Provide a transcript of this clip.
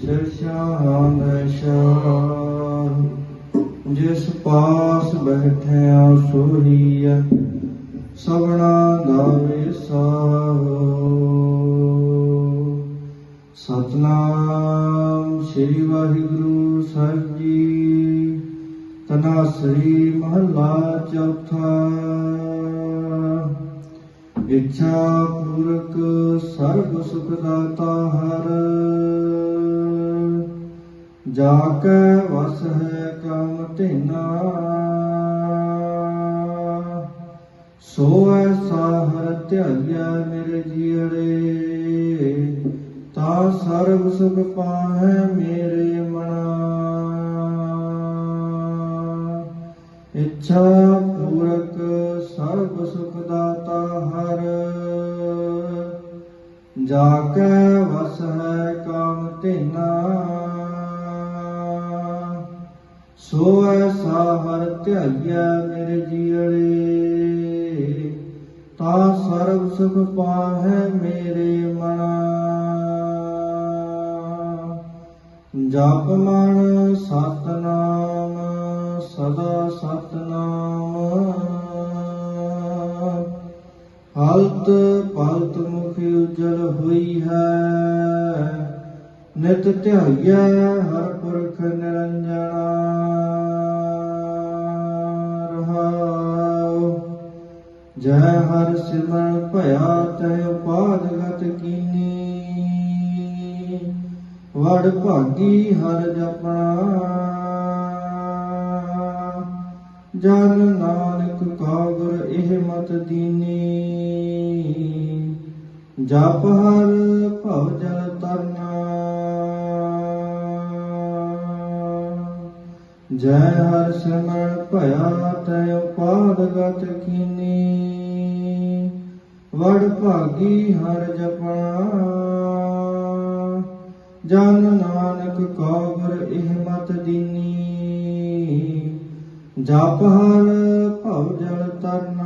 ਸਿਰਸ਼ਾਨ ਸ਼ਾਹ ਜਿਸ ਪਾਸ ਬੈਠਿਆ ਸੋਹੀਆ ਸਭਨਾ ਦਾ ਵਿਸਾਹੋ ਸਤਨਾਮ ਸ੍ਰੀ ਵਾਹਿਗੁਰੂ ਸਾਹਿਬ ਜੀ ਤਨਾਸਰੀ ਮਹਲਾ ਚੌਥਾ। ਇੱਛਾ ਪੂਰਕ ਸਰਬ ਸੁਖ ਦਾਤਾ ਹਰ। ਜਾ ਕੇ ਵਸ ਹੈ ਕਮ ਧਿਨਾ। ਸੋ ਐਸਾ ਧਿਆਇਆ ਮੇਰੇ ਜੀੜੇ। ਤਾ ਸਰਬ ਸੁਖ ਪਾਹੈ ਮੇਰੇ ਮਨਾ। ਇੱਛਾ ਪੂਰਕ ਸਰਬ ਸੁਖ ਦਾਤਾ ਹਰ। ਜਾ ਕੇ ਵਸ ਹੈ ਕਾਮ ਧਿਨਾ। ਸੋ ਐਸਾ ਹਰ ਧਿਆਇਆ ਮੇਰੇ ਜੀੜੇ ਤਾ ਸਰਬ ਸੁਖ ਪਾਹੈ ਮੇਰੇ ਮਨਾ। ਜਪ ਮਨ ਸਤਨਾਮ, ਸਦਾ ਸਤਨਾਮ। ਹਲਤ ਪਲਤ ਮੁਖ ਉਜਲ ਹੋਈ ਹੈ। ਨਿਤ ਧਿਆਈਐ ਹਰ ਪੁਰਖ ਨਿਰੰਜਨਾ ਰਹਾਉ। ਜੈ ਹਰ ਸਿਮਰਨ ਭਇਆ ਤੈ ਉਪਾਦ ਗਤ ਕੀਨੀ। ਵੜ ਭਾਗੀ ਹਰ ਜਪਣਾ। ਜਨ ਨਾਨਕ ਕਾ ਗੁਰ ਇਹ ਮਤ ਦੀਨੀ। ਜਪ ਹਰ ਭਵ ਜਲ ਤਰਨਾ। ਜੈ ਹਰ ਸਿਮਰਨ ਭਇਆ ਤੈ ਉਪਾਦ ਗਤ ਕੀਨੀ। ਵੜ ਭਾਗੀ ਹਰ ਜਪਣਾ। ਜਨ ਨਾਨਕ ਕਾ ਗੁਰ ਇਹ ਮਤ ਦੀਨੀ। ਜਪ ਹਰ ਭਵ ਜਲ ਤਰਨਾ।